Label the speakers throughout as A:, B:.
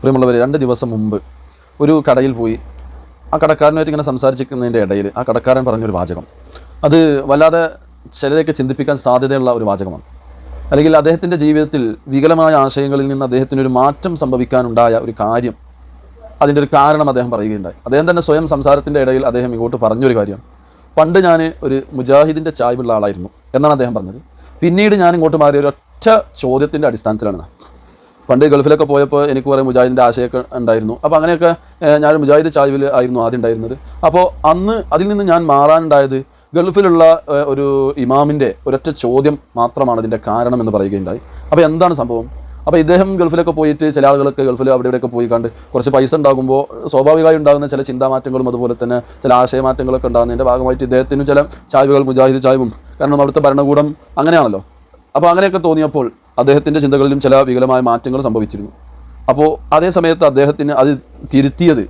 A: പ്രിയമുള്ളവർ രണ്ട് ദിവസം മുമ്പ് ഒരു കടയിൽ പോയി ആ കടക്കാരനുമായിട്ട് ഇങ്ങനെ സംസാരിച്ചിരിക്കുന്നതിന്റെ ഇടയിൽ ആ കടക്കാരൻ പറഞ്ഞൊരു വാചകം. അത് വല്ലാതെ ചിലരെയൊക്കെ ചിന്തിപ്പിക്കാൻ സാധ്യതയുള്ള ഒരു വാചകമാണ്. അല്ലെങ്കിൽ അദ്ദേഹത്തിന്റെ ജീവിതത്തിൽ വികലമായ ആശയങ്ങളിൽ നിന്ന് അദ്ദേഹത്തിനൊരു മാറ്റം സംഭവിക്കാനുണ്ടായ ഒരു കാര്യം അതിന്റെ ഒരു കാരണം അദ്ദേഹം പറയുകയുണ്ടായി. അദ്ദേഹം തന്നെ സ്വയം സംസാരത്തിന്റെ ഇടയിൽ അദ്ദേഹം ഇങ്ങോട്ട് പറഞ്ഞൊരു കാര്യം പണ്ട് ഞാൻ ഒരു മുജാഹിദിന്റെ ചായ്വുള്ള ആളായിരുന്നു എന്നാണ് അദ്ദേഹം പറഞ്ഞത്. പിന്നീട് ഞാൻ ഇങ്ങോട്ട് മാറിയ ഒറ്റ ചോദ്യത്തിന്റെ അടിസ്ഥാനത്തിലാണ്. പണ്ട് ഗൾഫിലൊക്കെ പോയപ്പോൾ എനിക്ക് കുറേ മുജാഹിദിന്റെ ആശയമൊക്കെ ഉണ്ടായിരുന്നു. അപ്പോൾ അങ്ങനെയൊക്കെ ഞാൻ മുജാഹിദ് ചായ്വിൽ ആയിരുന്നു ആദ്യം ഉണ്ടായിരുന്നത്. അപ്പോൾ അന്ന് അതിൽ നിന്ന് ഞാൻ മാറാനുണ്ടായത് ഗൾഫിലുള്ള ഒരു ഇമാമിന്റെ ഒരൊറ്റ ചോദ്യം മാത്രമാണ് അതിന്റെ കാരണം എന്ന് പറയുകയുണ്ടായി. അപ്പോൾ എന്താണ് സംഭവം? അപ്പോൾ ഇദ്ദേഹം ഗൾഫിലൊക്കെ പോയിട്ട് ചില ആളുകളൊക്കെ ഗൾഫിൽ അവിടെ ഇവിടെയൊക്കെ പോയി കണ്ട് കുറച്ച് പൈസ ഉണ്ടാകുമ്പോൾ സ്വാഭാവികമായി ഉണ്ടാകുന്ന ചില ചിന്താമാറ്റങ്ങളും അതുപോലെ തന്നെ ചില ആശയമാറ്റങ്ങളൊക്കെ ഉണ്ടാകുന്നതിന്റെ ഭാഗമായിട്ട് ഇദ്ദേഹത്തിന് ചില ചായ്വുകൾ മുജാഹിദ് ചായ്വും കാരണം അവിടുത്തെ ഭരണകൂടം അങ്ങനെയാണല്ലോ. അപ്പോൾ അങ്ങനെയൊക്കെ തോന്നിയപ്പോൾ അദ്ദേഹത്തിന്റെ ചിന്തകളിലും ചില വികലമായ മാറ്റങ്ങൾ സംഭവിച്ചിരുന്നു. അപ്പോൾ അതേ സമയത്ത് അദ്ദേഹത്തിന് അത് തിരുത്തിയത്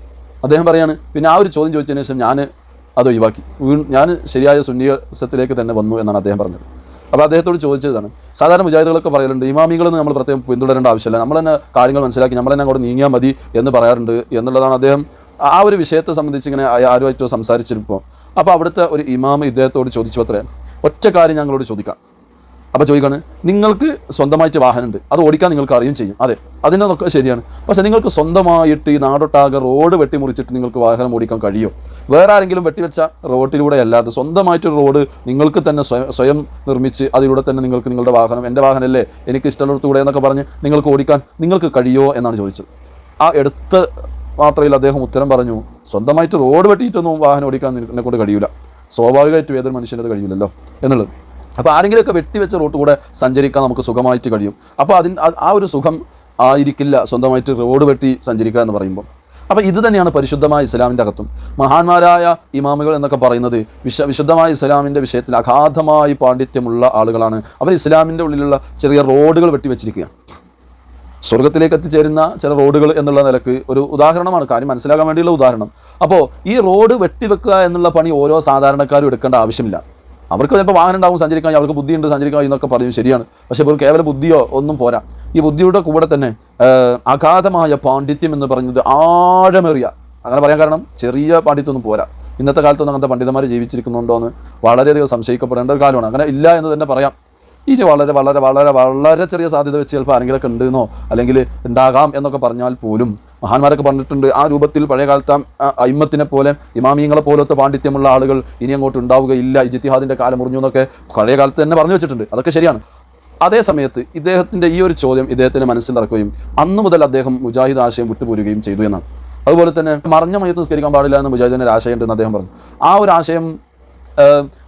A: അദ്ദേഹം പറയാണ് പിന്നെ ആ ഒരു ചോദ്യം ചോദിച്ചതിന് ശേഷം ഞാൻ അത് ഒഴിവാക്കി. ഞാൻ ശരിയായ സുന്നിയസത്തിലേക്ക് തന്നെ വന്നു എന്നാണ് അദ്ദേഹം പറഞ്ഞത്. അപ്പോൾ അദ്ദേഹത്തോട് ചോദിച്ചതാണ് സാധാരണ മുജാഹിദുകളൊക്കെ പറയലുണ്ട് ഇമാമികളെന്ന് നമ്മൾ പ്രത്യേകം പിന്തുടരേണ്ട ആവശ്യമില്ല. നമ്മൾ തന്നെ കാര്യങ്ങൾ മനസ്സിലാക്കി നമ്മൾ തന്നെ അങ്ങോട്ട് നീങ്ങിയാൽ മതി എന്ന് പറയാറുണ്ട് എന്നുള്ളതാണ് അദ്ദേഹം ആ ഒരു വിഷയത്തെ സംബന്ധിച്ച് ഇങ്ങനെ ആരുമായിട്ടോ സംസാരിച്ചിരുമ്പോൾ അപ്പോൾ അവിടുത്തെ ഒരു ഇമാമ ഇദ്ദേഹത്തോട് ചോദിച്ചു അത്രേ ഒറ്റ കാര്യം ഞങ്ങളോട് ചോദിക്കാം. അപ്പോൾ ചോദിക്കാണ് നിങ്ങൾക്ക് സ്വന്തമായിട്ട് വാഹനമുണ്ട് അത് ഓടിക്കാൻ നിങ്ങൾക്ക് അറിയും ചെയ്യും. അതെ അതിനൊക്കെ ശരിയാണ്. പക്ഷേ നിങ്ങൾക്ക് സ്വന്തമായിട്ട് ഈ നാടൊട്ടാകെ റോഡ് വെട്ടിമുറിച്ചിട്ട് നിങ്ങൾക്ക് വാഹനം ഓടിക്കാൻ കഴിയുമോ വേറെ ആരെങ്കിലും വെട്ടിവെച്ച റോഡിലൂടെ അല്ലാതെ സ്വന്തമായിട്ടൊരു റോഡ് നിങ്ങൾക്ക് തന്നെ സ്വയം നിർമ്മിച്ച് അതിലൂടെ തന്നെ നിങ്ങൾക്ക് നിങ്ങളുടെ വാഹനം എന്റെ വാഹനമല്ലേ എനിക്ക് ഇഷ്ടമുള്ളിടത്തൂടെ എന്നൊക്കെ പറഞ്ഞ് നിങ്ങൾക്ക് ഓടിക്കാൻ നിങ്ങൾക്ക് കഴിയുമോ എന്നാണ് ചോദിച്ചത്. ആ എടുത്ത മാത്രയിൽ അദ്ദേഹം ഉത്തരം പറഞ്ഞു സ്വന്തമായിട്ട് റോഡ് വെട്ടിയിട്ടൊന്നും വാഹനം ഓടിക്കാൻ എന്നെക്കൊണ്ട് കഴിയില്ല സ്വാഭാവികമായിട്ടും ഏതൊരു മനുഷ്യനത് കഴിയില്ലല്ലോ എന്നുള്ളത്. അപ്പോൾ ആരെങ്കിലുമൊക്കെ വെട്ടിവെച്ച റോട്ട് കൂടെ സഞ്ചരിക്കാൻ നമുക്ക് സുഖമായിട്ട് കഴിയും. അപ്പോൾ അതിന് ആ- ഒരു സുഖം ആയിരിക്കില്ല. സ്വന്തമായിട്ട് റോഡ് വെട്ടി സഞ്ചരിക്കുക എന്ന് പറയുമ്പോൾ. അപ്പോൾ ഇത് തന്നെയാണ് പരിശുദ്ധമായ ഇസ്ലാമിന്റെ അകത്തും. മഹാന്മാരായ ഇമാമുകൾ എന്നൊക്കെ പറയുന്നത് വിശ വിശുദ്ധമായ ഇസ്ലാമിന്റെ വിഷയത്തിൽ അഗാധമായി പാണ്ഡിത്യമുള്ള ആളുകളാണ്. അവർ ഇസ്ലാമിന്റെ ഉള്ളിലുള്ള ചെറിയ റോഡുകൾ വെട്ടിവെച്ചിരിക്കുകയാണ് സ്വർഗത്തിലേക്ക് എത്തിച്ചേരുന്ന ചില റോഡുകൾ എന്നുള്ള നിലയ്ക്ക് ഒരു ഉദാഹരണമാണ്. കാര്യം മനസ്സിലാക്കാൻ വേണ്ടിയുള്ള ഉദാഹരണം. അപ്പോൾ ഈ റോഡ് വെട്ടിവെക്കുക എന്നുള്ള പണി ഓരോ സാധാരണക്കാരും എടുക്കേണ്ട ആവശ്യമില്ല. അവർക്ക് ചിലപ്പോൾ വാഹനം ഉണ്ടാവും സഞ്ചരിക്കാൻ അവർക്ക് ബുദ്ധിയുണ്ട് സഞ്ചരിക്കാൻ എന്നൊക്കെ പറയും ശരിയാണ്. പക്ഷേ ഇപ്പോൾ കേവല ബുദ്ധിയോ ഒന്നും പോരാ. ഈ ബുദ്ധിയുടെ കൂടെ തന്നെ അഗാധമായ പാണ്ഡിത്യം എന്ന് പറയുന്നത് ആഴമേറിയ അങ്ങനെ പറയാൻ കാരണം ചെറിയ പാണ്ഡിത്യം ഒന്നും പോരാ. ഇന്നത്തെ കാലത്തൊന്നും അങ്ങനത്തെ പണ്ഡിതന്മാർ ജീവിച്ചിരിക്കുന്നുണ്ടോ എന്ന് വളരെയധികം സംശയിക്കപ്പെടേണ്ട ഒരു കാലമാണ്. അങ്ങനെ ഇല്ല എന്ന് തന്നെ പറയാം. ഇനി വളരെ വളരെ വളരെ വളരെ ചെറിയ സാധ്യത വെച്ച് ചിലപ്പോൾ ആരെങ്കിലൊക്കെ ഉണ്ടെന്നോ അല്ലെങ്കിൽ ഉണ്ടാകാം എന്നൊക്കെ പറഞ്ഞാൽ പോലും മഹാന്മാരൊക്കെ പറഞ്ഞിട്ടുണ്ട് ആ രൂപത്തിൽ പഴയ കാലത്തെ ആ അയിമത്തിനെ പോലെ ഇമാമിയങ്ങളെ പോലത്തെ പാണ്ഡിത്യമുള്ള ആളുകൾ ഇനി അങ്ങോട്ട് ഉണ്ടാവുകയില്ല. ഇജിത്തിഹാദിന്റെ കാലം മുറിഞ്ഞു എന്നൊക്കെ പഴയ കാലത്ത് തന്നെ പറഞ്ഞു വെച്ചിട്ടുണ്ട്. അതൊക്കെ ശരിയാണ്. അതേ സമയത്ത് ഇദ്ദേഹത്തിന്റെ ഈ ഒരു ചോദ്യം ഇദ്ദേഹത്തിന് മനസ്സിലിറക്കുകയും അന്നു മുതൽ അദ്ദേഹം മുജാഹിദ് ആശയം വിട്ടുപോരുകയും ചെയ്തു എന്നാണ്. അതുപോലെ തന്നെ മറഞ്ഞ മയത്ത് നിസ്കരിക്കാൻ പാടില്ല എന്ന് മുജാഹിദിന്റെ ഒരു ആശയം ഉണ്ടെന്ന് അദ്ദേഹം പറഞ്ഞു. ആ ഒരു ആശയം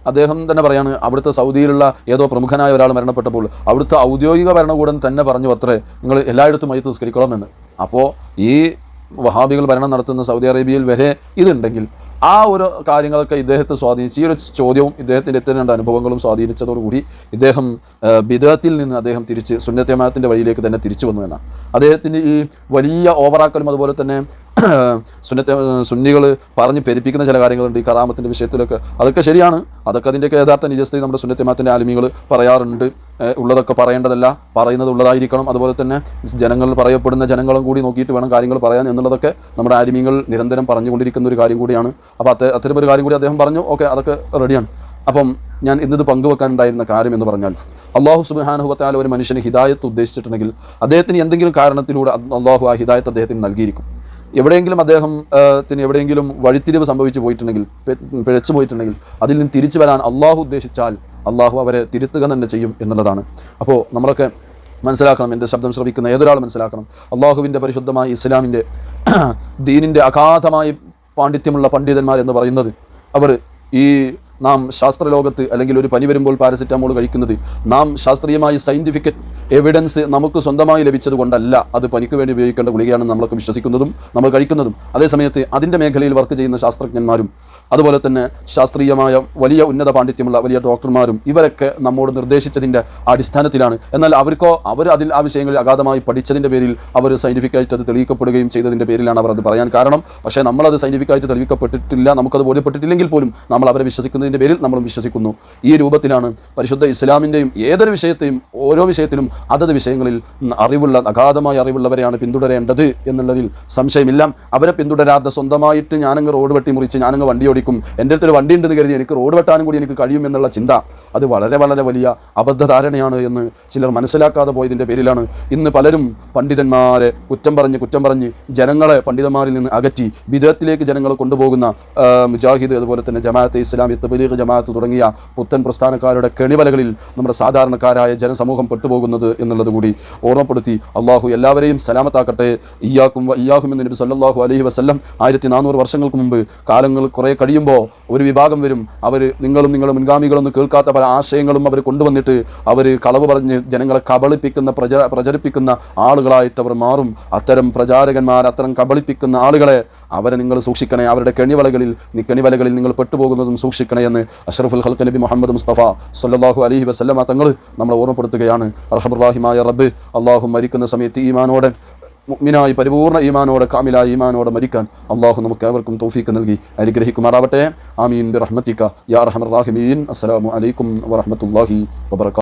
A: അദ്ദേഹം തന്നെ പറയാണ് അവിടുത്തെ സൗദിയിലുള്ള ഏതോ പ്രമുഖനായ ഒരാൾ മരണപ്പെട്ടപ്പോൾ അവിടുത്തെ ഔദ്യോഗിക ഭരണകൂടം തന്നെ പറഞ്ഞു അത്രേ നിങ്ങൾ എല്ലായിടത്തും മയത്ത് നിസ്കരിക്കണം എന്ന് അപ്പോൾ ഈ വഹാബികൾ ഭരണം നടത്തുന്ന സൗദി അറേബ്യയിൽ വരെ ഇതുണ്ടെങ്കിൽ ആ ഒരു കാര്യങ്ങളൊക്കെ ഇദ്ദേഹത്തെ സ്വാധീനിച്ച് ഈ ഒരു ചോദ്യവും ഇദ്ദേഹത്തിന്റെ എത്ര രണ്ട് അനുഭവങ്ങളും സ്വാധീനിച്ചതോടുകൂടി ഇദ്ദേഹം ബിദത്തിൽ നിന്ന് അദ്ദേഹം തിരിച്ച് സുന്നത്യമാനത്തിന്റെ വഴിയിലേക്ക് തന്നെ തിരിച്ചു വന്നു എന്നാണ്. അദ്ദേഹത്തിന്റെ ഈ വലിയ ഓവറാക്കലും അതുപോലെ തന്നെ സുന്നത്തെ സുന്നികൾ പറഞ്ഞ് പെരിപ്പിക്കുന്ന ചില കാര്യങ്ങളുണ്ട് ഈ കറാമത്തിന്റെ വിഷയത്തിലൊക്കെ. അതൊക്കെ ശരിയാണ്. അതൊക്കെ അതിന്റെയൊക്കെ യഥാർത്ഥ നിജസ്ഥിതി നമ്മുടെ സുന്നത്തിമാത്തിന്റെ ആലിമികൾ പറയാറുണ്ട്. ഉള്ളതൊക്കെ പറയേണ്ടതല്ല. പറയുന്നത് ഉള്ളതായിരിക്കണം. അതുപോലെ തന്നെ ജനങ്ങൾ പറയപ്പെടുന്ന ജനങ്ങളും കൂടി നോക്കിയിട്ട് വേണം കാര്യങ്ങൾ പറയാൻ എന്നുള്ളതൊക്കെ നമ്മുടെ ആലിമികൾ നിരന്തരം പറഞ്ഞുകൊണ്ടിരിക്കുന്ന ഒരു കാര്യം കൂടിയാണ്. അപ്പോൾ അത്ത അത്തരം ഒരു കാര്യം കൂടി അദ്ദേഹം പറഞ്ഞു. ഓക്കെ അതൊക്കെ റെഡിയാണ്. അപ്പം ഞാൻ ഇന്നത് പങ്കുവെക്കാനുണ്ടായിരുന്ന കാര്യം എന്ന് പറഞ്ഞാൽ അള്ളാഹു സുബാനുഹത്താല ഒരു മനുഷ്യന് ഹിദായത്ത് ഉദ്ദേശിച്ചിട്ടുണ്ടെങ്കിൽ അദ്ദേഹത്തിന് എന്തെങ്കിലും കാരണത്തിലൂടെ അള്ളാഹു ആ ഹിദായത്ത് അദ്ദേഹത്തിന് നൽകിയിരിക്കും. എവിടെയെങ്കിലും അദ്ദേഹം ത്തിന് എവിടെയെങ്കിലും വഴിത്തിരിവ് സംഭവിച്ചു പോയിട്ടുണ്ടെങ്കിൽ പിഴച്ചു പോയിട്ടുണ്ടെങ്കിൽ അതിൽ നിന്ന് തിരിച്ചു വരാൻ അള്ളാഹു ഉദ്ദേശിച്ചാൽ അള്ളാഹു അവരെ തിരുത്തുക തന്നെ ചെയ്യും എന്നുള്ളതാണ്. അപ്പോൾ നമ്മളൊക്കെ മനസ്സിലാക്കണം എന്റെ ശബ്ദം ശ്രവിക്കുന്ന ഏതൊരാൾ മനസ്സിലാക്കണം. അള്ളാഹുവിന്റെ പരിശുദ്ധമായ ഇസ്ലാമിന്റെ ദീനിന്റെ അഗാധമായ പാണ്ഡിത്യമുള്ള പണ്ഡിതന്മാർ എന്ന് പറയുന്നത് അവർ ഈ നാം ശാസ്ത്രലോകത്ത് അല്ലെങ്കിൽ ഒരു പനി വരുമ്പോൾ പാരസെറ്റാമോൾ കഴിക്കുന്നത് നാം ശാസ്ത്രീയമായി സയന്റിഫിക്കറ്റ് എവിഡൻസ് നമുക്ക് സ്വന്തമായി ലഭിച്ചത് കൊണ്ടല്ല. അത് പനിക്ക് വേണ്ടി ഉപയോഗിക്കേണ്ട ഗുളികയാണെന്ന് നമ്മളൊക്കെ വിശ്വസിക്കുന്നതും നമ്മൾ കഴിക്കുന്നതും. അതേസമയത്ത് അതിന്റെ മേഖലയിൽ വർക്ക് ചെയ്യുന്ന ശാസ്ത്രജ്ഞന്മാരും അതുപോലെ തന്നെ ശാസ്ത്രീയമായ വലിയ ഉന്നത പാണ്ഡിത്യമുള്ള വലിയ ഡോക്ടർമാരും ഇവരൊക്കെ നമ്മോട് നിർദ്ദേശിച്ചതിന്റെ അടിസ്ഥാനത്തിലാണ്. എന്നാൽ അവർക്കോ അവർ അതിൽ ആ വിഷയങ്ങളിൽ അഗാധമായി പഠിച്ചതിന്റെ പേരിൽ അവർ സയന്റിഫിക്കായിട്ട് അത് തെളിയിക്കപ്പെടുകയും ചെയ്തതിന്റെ പേരിലാണ് അവർ അത് പറയാൻ കാരണം. പക്ഷേ നമ്മളത് സയന്റിഫിക്കായിട്ട് തെളിയിക്കപ്പെട്ടിട്ടില്ല നമുക്കത് ബോധ്യപ്പെട്ടിട്ടില്ലെങ്കിൽ പോലും നമ്മൾ അവരെ വിശ്വസിക്കുന്നതിന്റെ പേരിൽ നമ്മൾ വിശ്വസിക്കുന്നു. ഈ രൂപത്തിലാണ് പരിശുദ്ധ ഇസ്ലാമിന്റെയും ഏതൊരു വിഷയത്തെയും ഓരോ വിഷയത്തിലും അതത് വിഷയങ്ങളിൽ അറിവുള്ള അഗാധമായ അറിവുള്ളവരെയാണ് പിന്തുടരേണ്ടത് എന്നുള്ളതിൽ സംശയമില്ല. അവരെ പിന്തുടരാതെ സ്വന്തമായിട്ട് ഞാനങ്ങ് റോഡ് വെട്ടി മുറിച്ച് ഞാനങ്ങ് വണ്ടി എന്റെ അടുത്തൊരു വണ്ടി ഉണ്ടെന്ന് കരുതി എനിക്ക് റോഡ് വെട്ടാനും കൂടി എനിക്ക് കഴിയും എന്നുള്ള ചിന്ത. അത് വളരെ വളരെ വലിയ അബദ്ധധാരണയാണ് എന്ന് ചിലർ മനസ്സിലാക്കാതെ പോയതിന്റെ പേരിലാണ് ഇന്ന് പലരും പണ്ഡിതന്മാരെ കുറ്റം പറഞ്ഞ് കുറ്റം പറഞ്ഞ് ജനങ്ങളെ പണ്ഡിതന്മാരിൽ നിന്ന് അകറ്റി വിധത്തിലേക്ക് ജനങ്ങളെ കൊണ്ടുപോകുന്ന മുജാഹിദ് അതുപോലെ തന്നെ ജമാഅത്ത് ഇസ്ലാമി ഇത്തബലീഖ് ജമാഅത്ത് തുടങ്ങിയ പുത്തൻ പ്രസ്ഥാനക്കാരുടെ കെണിവലകളിൽ നമ്മുടെ സാധാരണക്കാരായ ജനസമൂഹം പെട്ടുപോകുന്നത് എന്നുള്ളത് കൂടി ഓർമ്മപ്പെടുത്തി അള്ളാഹു എല്ലാവരെയും സലാമത്താക്കട്ടെ. ഇയാക്കും ഇയാഹും എന്ന് നബി സല്ലാഹു അലഹി വസല്ലം ആയിരത്തി നാനൂറ് വർഷങ്ങൾക്ക് മുമ്പ് കാലങ്ങൾ കുറേ കഴിയുമ്പോൾ ഒരു വിഭാഗം വരും. അവർ നിങ്ങളും നിങ്ങളും മുൻഗാമികളൊന്നും കേൾക്കാത്ത പല ആശയങ്ങളും അവർ കൊണ്ടുവന്നിട്ട് അവർ കളവ് പറഞ്ഞ് ജനങ്ങളെ കബളിപ്പിക്കുന്ന പ്രച പ്രചരിപ്പിക്കുന്ന ആളുകളായിട്ട് അവർ മാറും. അത്തരം പ്രചാരകന്മാർ അത്തരം കബളിപ്പിക്കുന്ന ആളുകളെ അവരെ നിങ്ങൾ സൂക്ഷിക്കണേ. അവരുടെ കെണിവലകളിൽ കെണിവലകളിൽ നിങ്ങൾ പെട്ടുപോകുന്നതും സൂക്ഷിക്കണേ എന്ന് അഷറഫുൽ ഹൽക്ക് നബി മുഹമ്മദ് മുസ്തഫ സല്ലല്ലാഹു അലഹി വസല്ലമ തങ്ങൾ നമ്മളെ ഓർമ്മപ്പെടുത്തുകയാണ്. അർഹമുറാഹിമായ റബ്ബ് അള്ളാഹു മരിക്കുന്ന സമയത്ത് ഈമാനോടെ മുഅ്മിനായി പരിപൂർണ ഈമാനോടെ കാമിലായ ഈമാനോടെ മരിക്കാൻ അള്ളാഹു നമുക്ക് ഏവർക്കും തൗഫീക്ക് നൽകി. അനുഗ്രഹിക്കുമാറാവട്ടെ. ആമീൻ ബിറഹ്മത്തിക്ക യാ അർഹമർ റാഹിമീൻ. അസ്സലാമു അലൈക്കും വറഹ്മത്തുള്ളാഹി വബറകാതുഹു